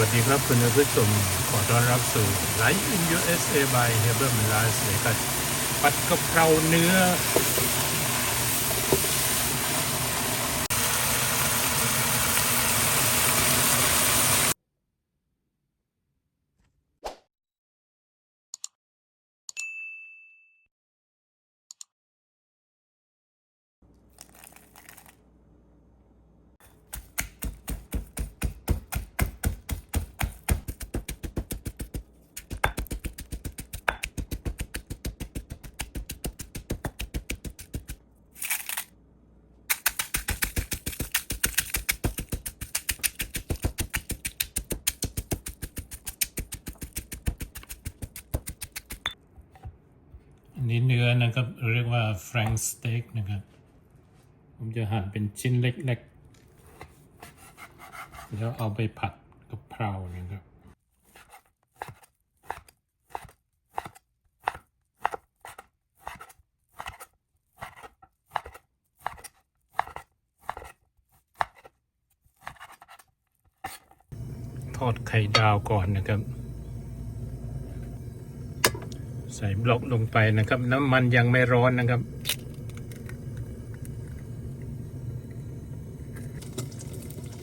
วัสดีครับคุณผู้ชมขอต้อนรับสู่ Live in USA by h e b e r m i l a s เลยครับปัดกะเพราเนื้อ นี้เนื้อนะครับ เรียกว่า Frank Steak นะครับ ผมจะหั่นเป็นชิ้นเล็กๆ แล้วเอาไปผัดกะเพรานะครับทอดไข่ดาวก่อนนะครับ ใส่บล็อกลงไปนะครับ น้ำมันยังไม่ร้อนนะครับ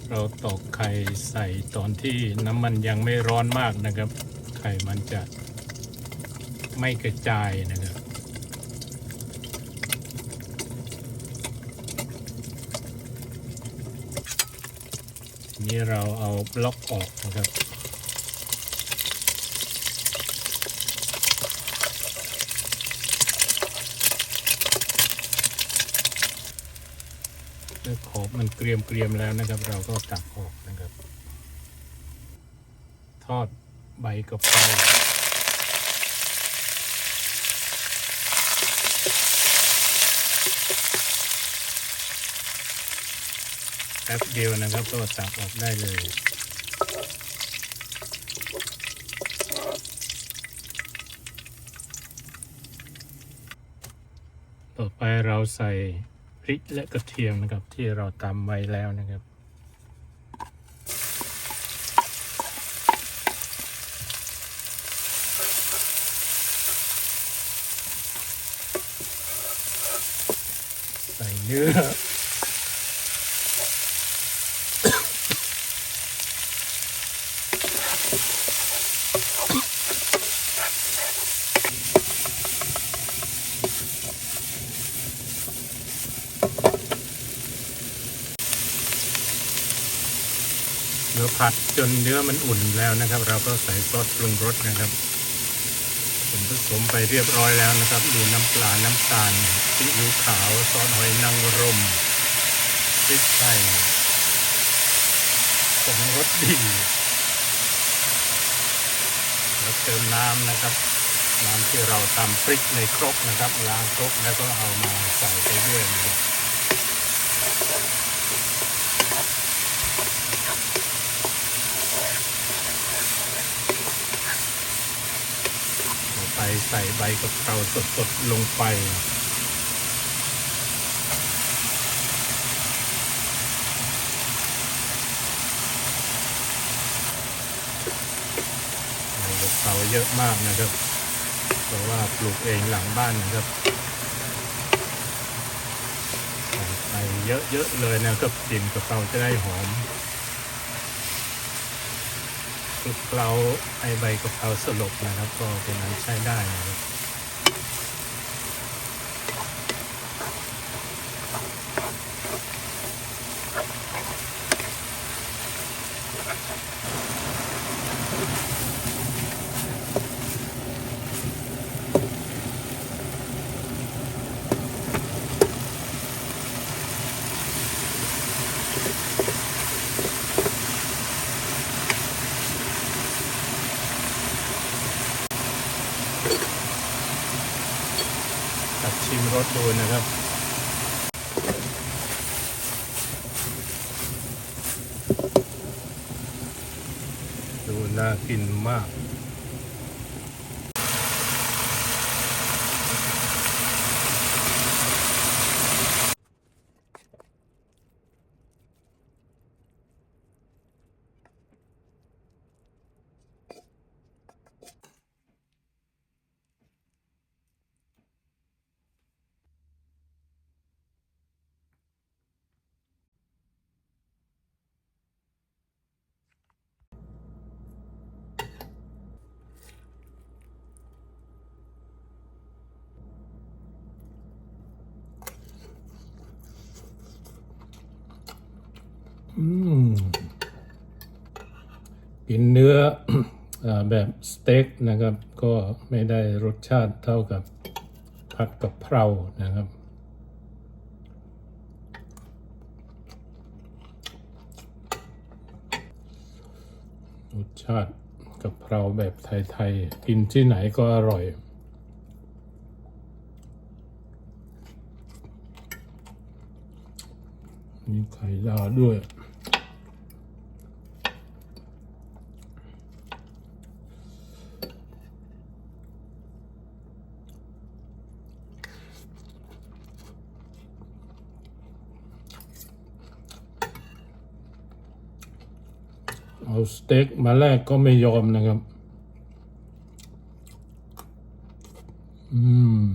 เราตอกไข่ใส่ตอนที่น้ำมันยังไม่ร้อนมากนะครับ ไข่มันจะไม่กระจายนะครับทีนี้เราเอาบล็อกออกนะครับ หอขอบมันเกรียมเกรียมๆแล้วนะครับ เราก็ตักออกนะครับ ทอดใบกะเพราแป๊บเดียวนะครับก็ตักออกได้เลยต่อไปเราใส่ พริกและกระเทียมนะครับ ที่เราตำไว้แล้วนะครับ ใส่เนื้อ เนื้อผัดจนเนื้อมันอุ่นแล้วนะครับ เราก็ใส่ซอสปรุงรสนะครับผมผสมไปเรียบร้อยแล้วนะครับมีน้ำปลา น้ำตาลซีอิ๊วขาวซอสหอยนางรมพริกไทยผงรสดีแล้วเติมน้ำนะครับ น้ำที่เราทำพริกในครกนะครับล้างครกแล้วก็เอามาใส่ไปด้วยนะครับ ต่อไปใส่ใบกะเพราสดๆลงไป ใบกะเพราเยอะมากนะครับ เพราะว่าปลูกเองหลังบ้านนะครับใส่ไปเยอะๆเลยนะครับกลิ่นกะเพราจะได้หอม ลุกเคล้าไอใบกะเพราสลบนะครับ ก็เป็นอันใช้ได้นะครับ รสดูนะครับ ดูน่ากินมาก กินเนื้ออแบบสเต็กนะครับ ก็ไม่ได้รสชาติเท่ากับผัดกับเพรานะครับ รสชาติกับเพราแบบไทยๆ กินที่ไหนก็อร่อยมีไข่ดาวด้วย เอาสเต็กมาแรกก็ไม่ยอมนะครับ อืม